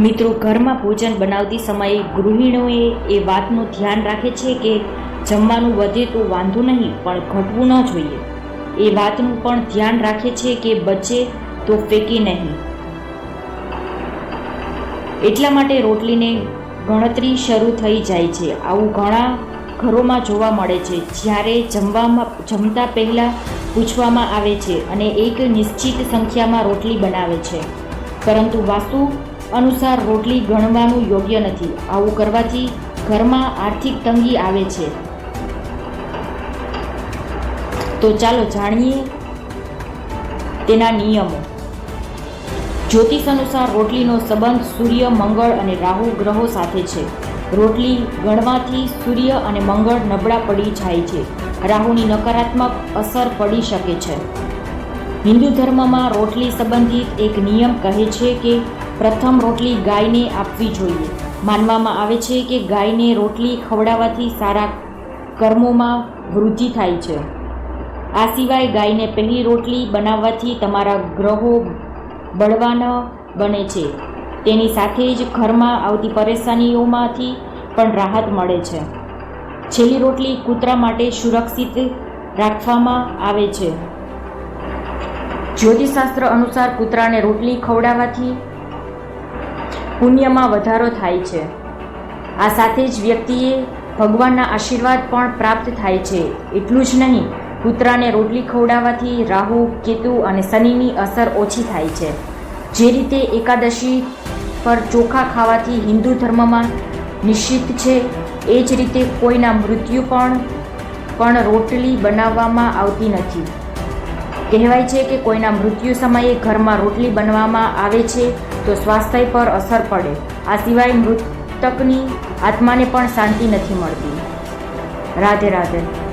મિત્રો ઘરમાં ભોજન બનાવતી સમયે ગૃહિણીઓએ એ વાતનું ધ્યાન રાખે છે કે જમવાનું વધે તો વાંધો નહીં, પણ ઘટવું ન જોઈએ. એ વાતનું પણ ધ્યાન રાખે છે કે બચે તો ફેંકી નહીં. એટલા માટે રોટલીને ગણતરી શરૂ થઈ જાય છે. આવું ઘણા ઘરોમાં જોવા મળે છે. જ્યારે જમવામાં, જમતા પહેલાં પૂછવામાં આવે છે અને એક નિશ્ચિત સંખ્યામાં રોટલી બનાવે છે. પરંતુ વાસ્તુ અનુસાર રોટલી ગણવાનું યોગ્ય નથી. આવું કરવાથી ઘરમાં આર્થિક તંગી આવે છે. તો ચાલો જાણીએ તેના નિયમો. જ્યોતિષ અનુસાર રોટલીનો સંબંધ સૂર્ય, મંગળ અને રાહુ ગ્રહો સાથે છે. રોટલી ગણવાથી સૂર્ય અને મંગળ નબળા પડી જાય છે. રાહુની નકારાત્મક અસર પડી શકે છે. હિન્દુ ધર્મમાં રોટલી સંબંધિત એક નિયમ કહે છે કે પ્રથમ રોટલી ગાયને આપવી જોઈએ. માનવામાં આવે છે કે ગાયને રોટલી ખવડાવવાથી સારા કર્મોમાં વૃદ્ધિ થાય છે. આ સિવાય ગાયને પહેલી રોટલી બનાવવાથી તમારા ગ્રહો બળવાન બને છે. તેની સાથે જ ઘરમાં આવતી પરેશાનીઓમાંથી પણ રાહત મળે છે. છેલ્લી રોટલી કૂતરા માટે સુરક્ષિત રાખવામાં આવે છે. જ્યોતિષશાસ્ત્ર અનુસાર કૂતરાને રોટલી ખવડાવવાથી પુણ્યમાં વધારો થાય છે. આ સાથે જ વ્યક્તિએ ભગવાનના આશીર્વાદ પણ પ્રાપ્ત થાય છે. એટલું જ નહીં, કૂતરાને રોટલી ખવડાવવાથી રાહુ, કેતુ અને શનિની અસર ઓછી થાય છે. જે રીતે એકાદશી પર ચોખા ખાવાથી હિન્દુ ધર્મમાં નિશ્ચિત છે, એ જ રીતે કોઈના મૃત્યુ પણ પણ રોટલી બનાવવામાં આવતી નથી. કહેવાય છે કે કોઈના મૃત્યુ સમયે ઘરમાં રોટલી બનવામાં આવે છે તો સ્વાસ્થ્ય પર અસર પડે. આ સિવાય મૃતકની આત્માને પણ શાંતિ નથી મળતી. રાધે રાધે.